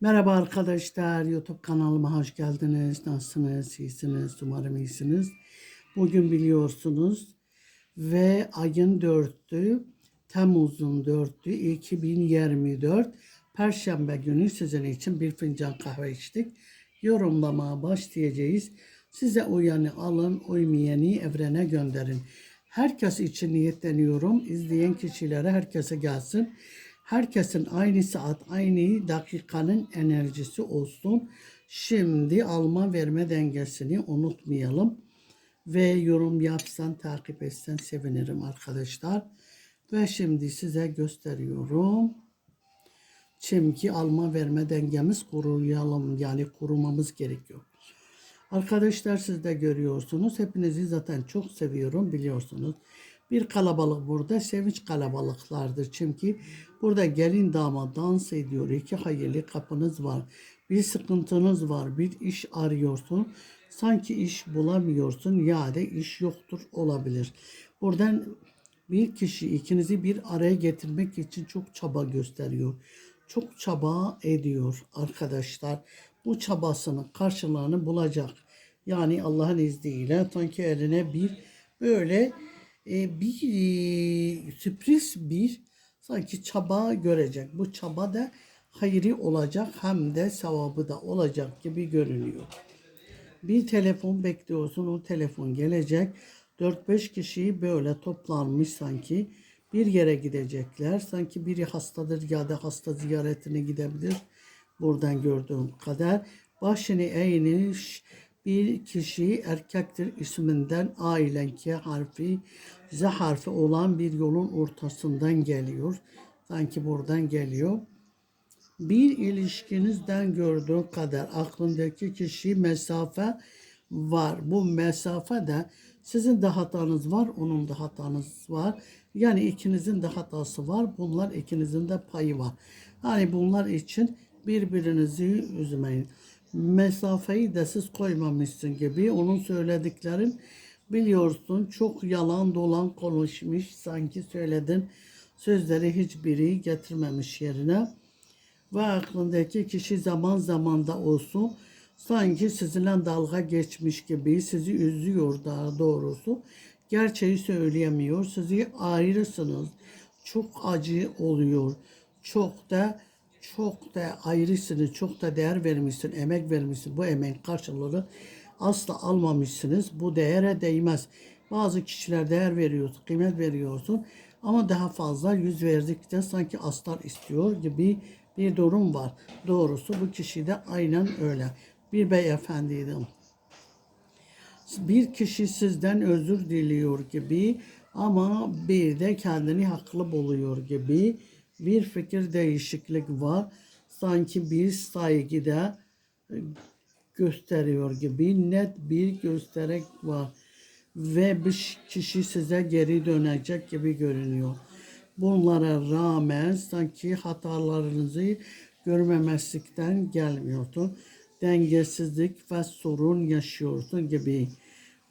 Merhaba arkadaşlar, YouTube kanalıma hoş geldiniz. Nasılsınız? İyisiniz? Umarım iyisiniz. Bugün biliyorsunuz ve ayın 4'ü, Temmuz'un 4'ü 2024 Perşembe günü sizin için bir fincan kahve içtik. Yorumlamaya başlayacağız. Size uyanı alın, uymayanı evrene gönderin. Herkes için niyetleniyorum. İzleyen kişilere herkese gelsin. Herkesin aynı saat, aynı dakikanın enerjisi olsun. Şimdi alma verme dengesini unutmayalım. Ve yorum yapsan, takip etsen sevinirim arkadaşlar. Ve şimdi size gösteriyorum. Çünkü alma verme dengemiz kuruyalım yani kurumamız gerekiyor. Arkadaşlar siz de görüyorsunuz. Hepinizi zaten çok seviyorum biliyorsunuz. Bir kalabalık burada sevinç kalabalıklardır. Çünkü burada gelin damat dans ediyor. İki hayırlı kapınız var. Bir sıkıntınız var. Bir iş arıyorsun. Sanki iş bulamıyorsun ya da iş yoktur olabilir. Buradan bir kişi ikinizi bir araya getirmek için çok çaba gösteriyor. Çok çaba ediyor arkadaşlar. Bu çabasının karşılığını bulacak. Yani Allah'ın izniyle sanki eline bir böyle e, bir e, sürpriz bir sanki çaba görecek. Bu çaba da hayri olacak hem de sevabı da olacak gibi görünüyor. Bir telefon bekliyorsun o telefon gelecek. 4-5 kişi böyle toplanmış sanki bir yere gidecekler. Sanki biri hastadır ya da hasta ziyaretine gidebilir. Buradan gördüğüm kadar. Başını eğmiş bir kişi erkektir isminden ailen K harfi Z harfi olan bir yolun ortasından geliyor. Sanki buradan geliyor. Bir ilişkinizden gördüğün kadar aklındaki kişi mesafe var. Bu mesafede sizin de hatanız var, onun da hatanız var. Yani ikinizin de hatası var. Bunlar ikinizin de payı var. Yani bunlar için birbirinizi üzmeyin. Mesafeyi de siz koymamışsın gibi onun söylediklerin biliyorsun çok yalan dolan konuşmuş sanki söyledin sözleri hiçbiri getirmemiş yerine ve aklındaki kişi zaman zaman da olsun sanki sizinle dalga geçmiş gibi sizi üzüyor daha doğrusu. Gerçeği söyleyemiyor. Sizi ayrısınız. Çok acı oluyor. Çok da çok da ayrısınız. Çok da değer vermişsin. Emek vermişsin. Bu emeğin karşılığını asla almamışsınız. Bu değere değmez. Bazı kişiler değer veriyorsun, kıymet veriyorsun. Ama daha fazla yüz verdikçe sanki aslar istiyor gibi bir durum var. Doğrusu bu kişi de aynen öyle. Bir beyefendiydim. Bir kişi sizden özür diliyor gibi ama bir de kendini haklı buluyor gibi bir fikir değişiklik var. Sanki bir saygıda gösteriyor gibi net bir gösterek var ve bir kişi size geri dönecek gibi görünüyor. Bunlara rağmen sanki hatalarınızı görmemezlikten gelmiyordu. Dengesizlik ve sorun yaşıyordun gibi.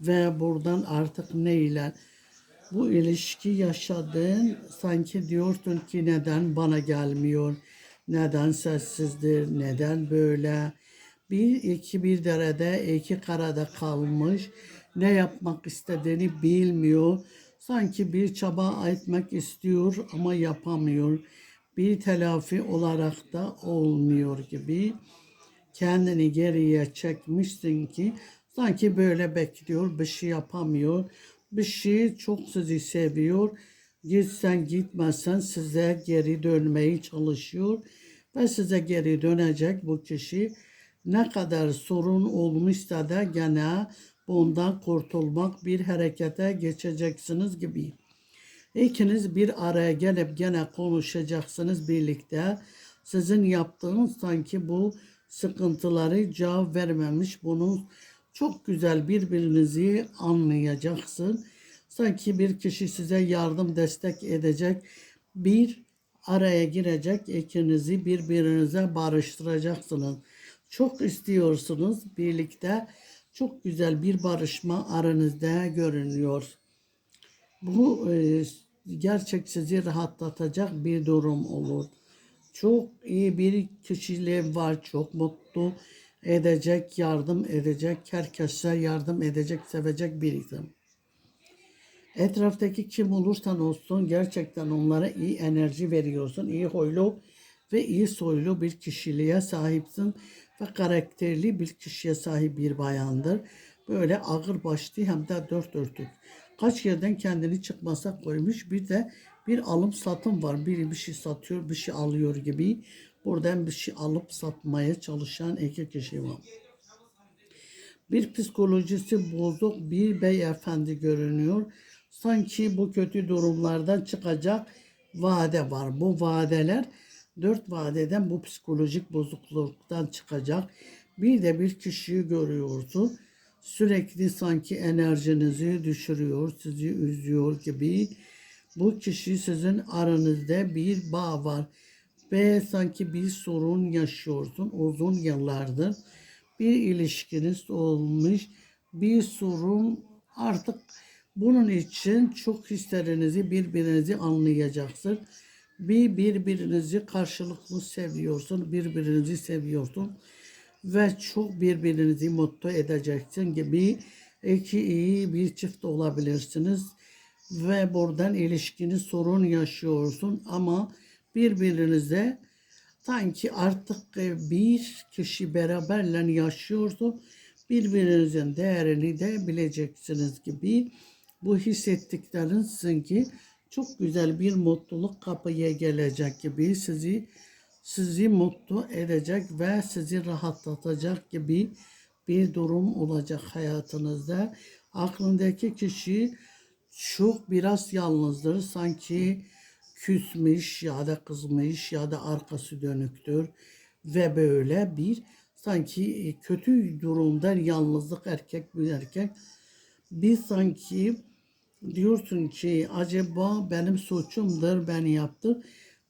Ve buradan artık neyle bu ilişki yaşadın sanki diyordun ki neden bana gelmiyor, neden sessizdir, neden böyle. Bir iki bir derede iki karada kalmış ne yapmak istediğini bilmiyor. Sanki bir çaba etmek istiyor ama yapamıyor. Bir telafi olarak da olmuyor gibi. Kendini geriye çekmişsin ki sanki böyle bekliyor, bir şey yapamıyor. Bir şey çok sizi seviyor. Gitsen gitmezsen size geri dönmeyi çalışıyor ve size geri dönecek bu kişi. Ne kadar sorun olmuşsa da gene bundan kurtulmak bir harekete geçeceksiniz gibi. İkiniz bir araya gelip gene konuşacaksınız birlikte. Sizin yaptığınız sanki bu sıkıntıları cevap vermemiş. Bunu çok güzel birbirinizi anlayacaksın. Sanki bir kişi size yardım destek edecek. Bir araya girecek ikinizi birbirinize barıştıracaksınız. Çok istiyorsunuz birlikte çok güzel bir barışma aranızda görünüyor. Bu e, gerçek sizi rahatlatacak bir durum olur. Çok iyi bir kişiliği var. Çok mutlu edecek, yardım edecek, herkese yardım edecek, sevecek bir. Etraftaki kim olursan olsun gerçekten onlara iyi enerji veriyorsun. iyi huylu ve iyi soylu bir kişiliğe sahipsin ve karakterli bir kişiye sahip bir bayandır. Böyle ağır başlı hem de dört örtük. Kaç yerden kendini çıkmasa koymuş bir de bir alım satım var. Biri bir şey satıyor bir şey alıyor gibi. Buradan bir şey alıp satmaya çalışan iki kişi var. Bir psikolojisi bozuk bir beyefendi görünüyor. Sanki bu kötü durumlardan çıkacak vade var. Bu vadeler dört vadeden bu psikolojik bozukluktan çıkacak. Bir de bir kişiyi görüyorsun. Sürekli sanki enerjinizi düşürüyor, sizi üzüyor gibi. Bu kişi sizin aranızda bir bağ var ve sanki bir sorun yaşıyorsun uzun yıllardır. Bir ilişkiniz olmuş, bir sorun artık bunun için çok hislerinizi birbirinizi anlayacaksın. Bir birbirinizi karşılıklı seviyorsun, birbirinizi seviyorsun ve çok birbirinizi mutlu edeceksin gibi iki iyi bir çift olabilirsiniz ve buradan ilişkini sorun yaşıyorsun ama birbirinize sanki artık bir kişi beraberle yaşıyorsun birbirinizin değerini de bileceksiniz gibi bu hissettikleriniz ki çok güzel bir mutluluk kapıya gelecek gibi sizi sizi mutlu edecek ve sizi rahatlatacak gibi bir durum olacak hayatınızda. Aklındaki kişi çok biraz yalnızdır. Sanki küsmüş ya da kızmış ya da arkası dönüktür ve böyle bir sanki kötü durumda yalnızlık erkek bir erkek bir sanki diyorsun ki acaba benim suçumdur ben yaptım.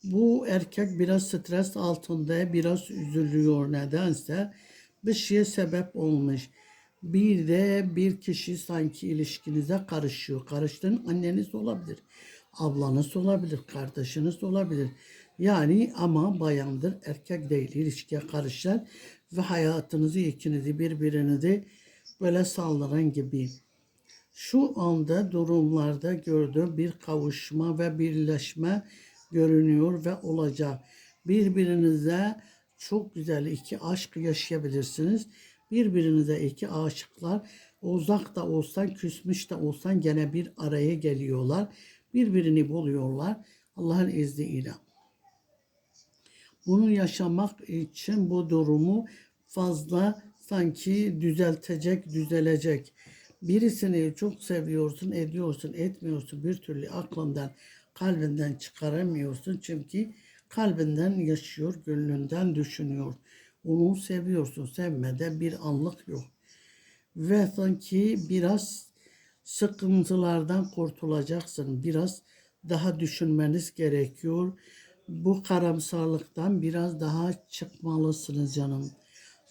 Bu erkek biraz stres altında biraz üzülüyor nedense bir şeye sebep olmuş. Bir de bir kişi sanki ilişkinize karışıyor. Karıştığın anneniz olabilir. Ablanız olabilir. Kardeşiniz olabilir. Yani ama bayandır. Erkek değil. ilişkiye karışır. Ve hayatınızı ikinizi birbirinizi böyle saldıran gibi. Şu anda durumlarda gördüğüm bir kavuşma ve birleşme görünüyor ve olacak. Birbirinize çok güzel iki aşk yaşayabilirsiniz. Birbirinize iki aşıklar uzak da olsan küsmüş de olsan gene bir araya geliyorlar. Birbirini buluyorlar Allah'ın izniyle. Bunu yaşamak için bu durumu fazla sanki düzeltecek, düzelecek. Birisini çok seviyorsun, ediyorsun, etmiyorsun bir türlü aklından, kalbinden çıkaramıyorsun. Çünkü kalbinden yaşıyor, gönlünden düşünüyor. Onu seviyorsun, sevmede bir anlık yok. Ve sanki biraz sıkıntılardan kurtulacaksın. Biraz daha düşünmeniz gerekiyor. Bu karamsarlıktan biraz daha çıkmalısınız canım.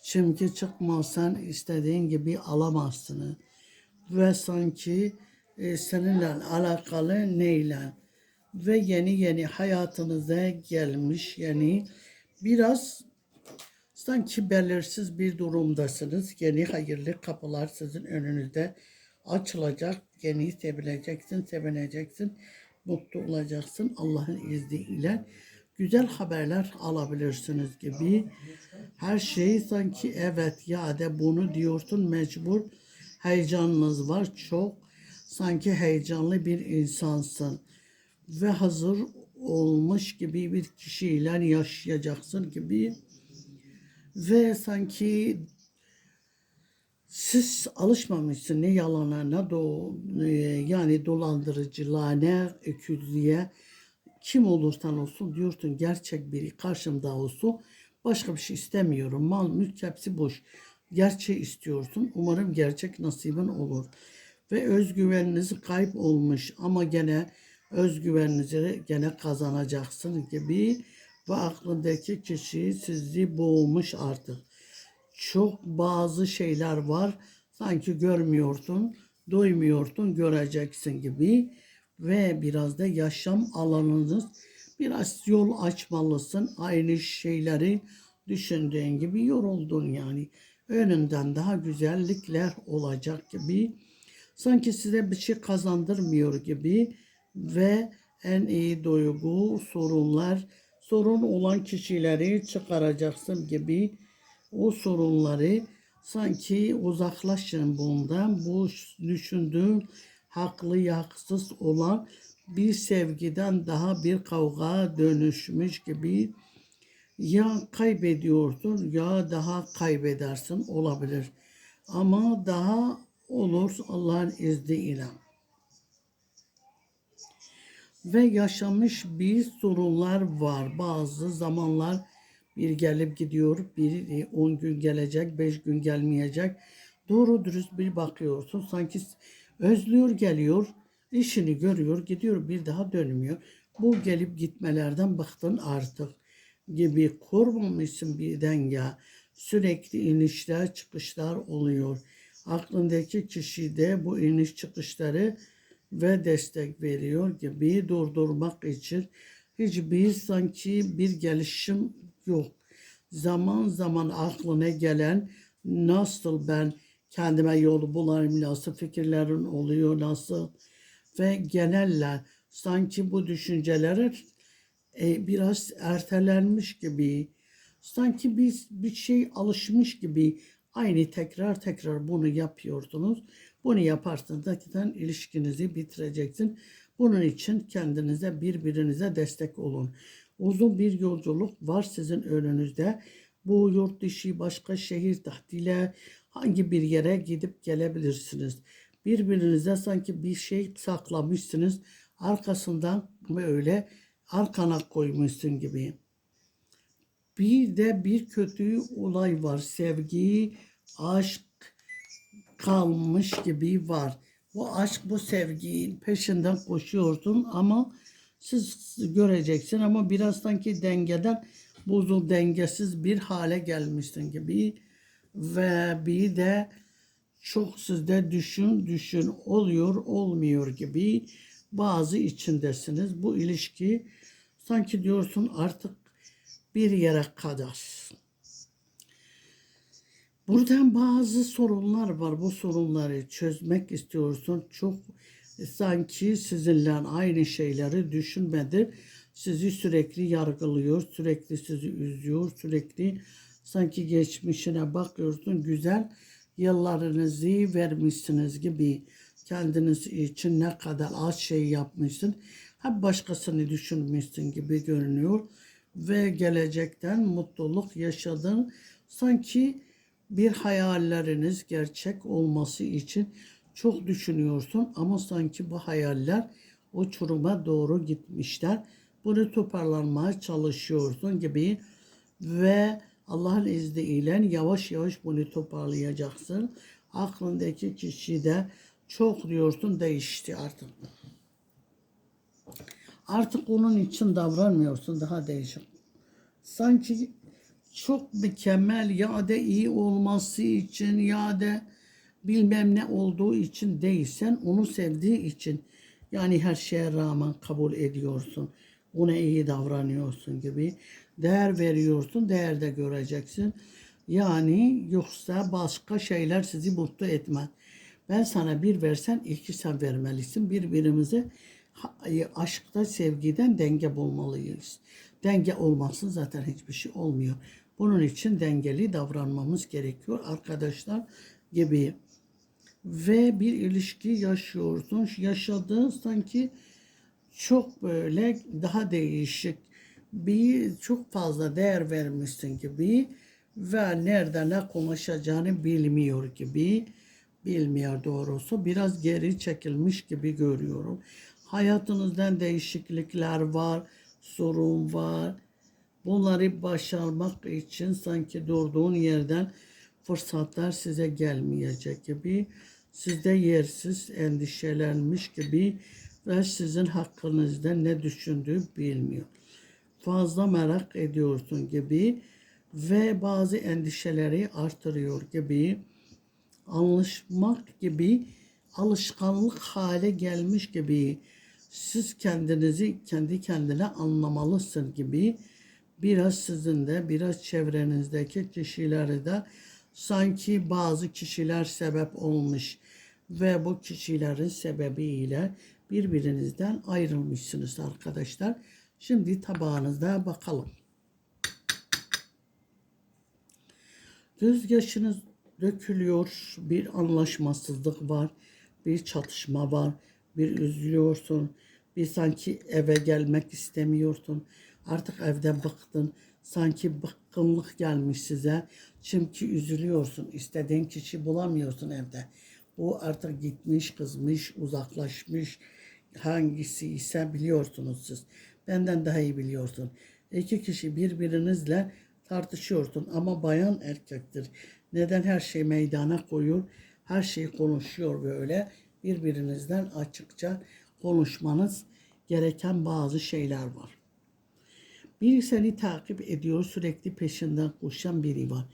Çünkü çıkmazsan istediğin gibi alamazsın. Ve sanki e, seninle alakalı neyle ve yeni yeni hayatınıza gelmiş yani biraz sanki belirsiz bir durumdasınız. Yeni hayırlı kapılar sizin önünüzde açılacak. Yeni sevileceksin, sevineceksin, mutlu olacaksın Allah'ın izniyle. Güzel haberler alabilirsiniz gibi. Her şey sanki evet ya da bunu diyorsun mecbur. Heyecanınız var çok. Sanki heyecanlı bir insansın. Ve hazır olmuş gibi bir kişiyle yaşayacaksın gibi. Ve sanki siz alışmamışsın ne yalana ne do e, yani dolandırıcılığa ne öküzlüğe kim olursan olsun diyorsun gerçek biri karşımda olsun başka bir şey istemiyorum mal mülk hepsi boş gerçeği istiyorsun umarım gerçek nasibin olur ve özgüveniniz kayıp olmuş ama gene özgüveninizi gene kazanacaksın gibi ve aklındaki kişi sizi boğmuş artık çok bazı şeyler var. Sanki görmüyorsun, duymuyorsun, göreceksin gibi ve biraz da yaşam alanınız Biraz yol açmalısın. Aynı şeyleri düşündüğün gibi yoruldun yani. Önünden daha güzellikler olacak gibi. Sanki size bir şey kazandırmıyor gibi ve en iyi duygu sorunlar, sorun olan kişileri çıkaracaksın gibi o sorunları sanki uzaklaşın bundan. Bu düşündüğün haklı haksız olan bir sevgiden daha bir kavga dönüşmüş gibi ya kaybediyorsun ya daha kaybedersin olabilir. Ama daha olur Allah'ın izniyle. Ve yaşamış bir sorunlar var. Bazı zamanlar bir gelip gidiyor, bir 10 gün gelecek, 5 gün gelmeyecek. Doğru dürüst bir bakıyorsun. Sanki özlüyor geliyor, işini görüyor, gidiyor bir daha dönmüyor. Bu gelip gitmelerden bıktın artık gibi kurmamışsın bir denge. Sürekli inişler çıkışlar oluyor. Aklındaki kişi de bu iniş çıkışları ve destek veriyor gibi durdurmak için hiçbir sanki bir gelişim yok. Zaman zaman aklına gelen nasıl ben kendime yolu bulayım, nasıl fikirlerin oluyor, nasıl ve geneller sanki bu düşünceleri e, biraz ertelenmiş gibi, sanki biz bir şey alışmış gibi aynı tekrar tekrar bunu yapıyordunuz. Bunu yaparsınız zaten ilişkinizi bitireceksin. Bunun için kendinize birbirinize destek olun. Uzun bir yolculuk var sizin önünüzde. Bu yurt dışı başka şehir tahtıyla hangi bir yere gidip gelebilirsiniz. Birbirinize sanki bir şey saklamışsınız. Arkasından böyle arkana koymuşsun gibi. Bir de bir kötü olay var. Sevgi, aşk kalmış gibi var. Bu aşk, bu sevginin peşinden koşuyorsun ama siz göreceksin ama biraz sanki dengeden bozul dengesiz bir hale gelmişsin gibi ve bir de çok sizde düşün düşün oluyor olmuyor gibi bazı içindesiniz. Bu ilişki sanki diyorsun artık bir yere kadar. Buradan bazı sorunlar var. Bu sorunları çözmek istiyorsun. Çok sanki sizinle aynı şeyleri düşünmedi. Sizi sürekli yargılıyor, sürekli sizi üzüyor, sürekli sanki geçmişine bakıyorsun güzel yıllarınızı vermişsiniz gibi kendiniz için ne kadar az şey yapmışsın. Hep başkasını düşünmüşsün gibi görünüyor ve gelecekten mutluluk yaşadın. Sanki bir hayalleriniz gerçek olması için çok düşünüyorsun ama sanki bu hayaller uçuruma doğru gitmişler. Bunu toparlanmaya çalışıyorsun gibi ve Allah'ın izniyle yavaş yavaş bunu toparlayacaksın. Aklındaki kişi de çok diyorsun değişti artık. Artık onun için davranmıyorsun daha değişik. Sanki çok mükemmel ya da iyi olması için ya da bilmem ne olduğu için değilsen onu sevdiği için yani her şeye rağmen kabul ediyorsun. Ona iyi davranıyorsun gibi. Değer veriyorsun, değer de göreceksin. Yani yoksa başka şeyler sizi mutlu etmez. Ben sana bir versen iki sen vermelisin. Birbirimize aşkta, sevgiden denge bulmalıyız. Denge olmazsa zaten hiçbir şey olmuyor. Bunun için dengeli davranmamız gerekiyor arkadaşlar gibi. Ve bir ilişki yaşıyorsun. Yaşadığın sanki çok böyle daha değişik bir çok fazla değer vermişsin gibi ve nerede ne konuşacağını bilmiyor gibi bilmiyor doğrusu biraz geri çekilmiş gibi görüyorum. Hayatınızdan değişiklikler var, sorun var. Bunları başarmak için sanki durduğun yerden fırsatlar size gelmeyecek gibi. Sizde yersiz endişelenmiş gibi ve sizin hakkınızda ne düşündüğü bilmiyor. Fazla merak ediyorsun gibi ve bazı endişeleri artırıyor gibi anlaşmak gibi alışkanlık hale gelmiş gibi siz kendinizi kendi kendine anlamalısın gibi biraz sizin de biraz çevrenizdeki kişileri de sanki bazı kişiler sebep olmuş ve bu kişilerin sebebiyle birbirinizden ayrılmışsınız arkadaşlar. Şimdi tabağınıza bakalım. Gözyaşınız dökülüyor, bir anlaşmasızlık var, bir çatışma var, bir üzülüyorsun, bir sanki eve gelmek istemiyorsun. Artık evde bıktın, sanki bıkkınlık gelmiş size. Çünkü üzülüyorsun, istediğin kişi bulamıyorsun evde. O artık gitmiş, kızmış, uzaklaşmış. Hangisi ise biliyorsunuz siz. Benden daha iyi biliyorsun. İki kişi birbirinizle tartışıyorsun ama bayan erkektir. Neden her şeyi meydana koyuyor? Her şeyi konuşuyor böyle. Birbirinizden açıkça konuşmanız gereken bazı şeyler var. Biri seni takip ediyor, sürekli peşinden koşan biri var.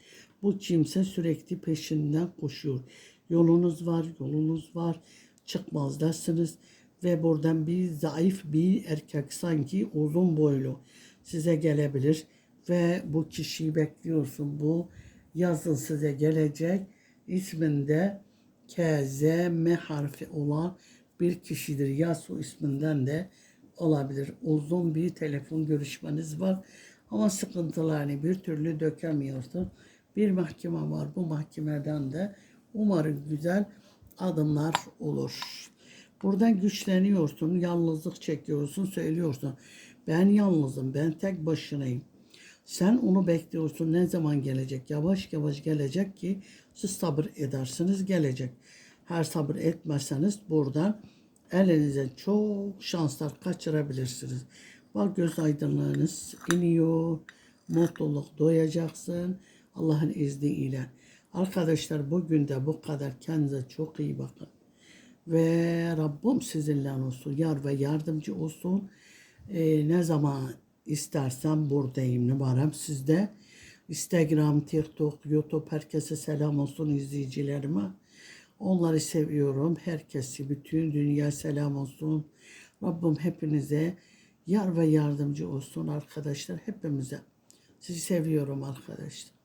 Bu kimse sürekli peşinden koşuyor. Yolunuz var, yolunuz var. Çıkmazdasınız ve buradan bir zayıf bir erkek sanki uzun boylu size gelebilir ve bu kişiyi bekliyorsun. Bu yazın size gelecek isminde K, Z, harfi olan bir kişidir. Yasu isminden de olabilir. Uzun bir telefon görüşmeniz var ama sıkıntılarını bir türlü dökemiyorsun. Bir mahkeme var. Bu mahkemeden de umarım güzel adımlar olur. Buradan güçleniyorsun, yalnızlık çekiyorsun, söylüyorsun. Ben yalnızım, ben tek başınayım. Sen onu bekliyorsun ne zaman gelecek? Yavaş yavaş gelecek ki siz sabır edersiniz gelecek. Her sabır etmezseniz buradan elinize çok şanslar kaçırabilirsiniz. Bak göz aydınlığınız iniyor. Mutluluk doyacaksın. Allah'ın izniyle. Arkadaşlar bugün de bu kadar. Kendinize çok iyi bakın. Ve Rabbim sizinle olsun. Yar ve yardımcı olsun. Ee, ne zaman istersen buradayım numaram sizde. Instagram, TikTok, YouTube herkese selam olsun izleyicilerime. Onları seviyorum. Herkesi, bütün dünya selam olsun. Rabbim hepinize yar ve yardımcı olsun arkadaşlar. Hepimize. Sizi seviyorum arkadaşlar.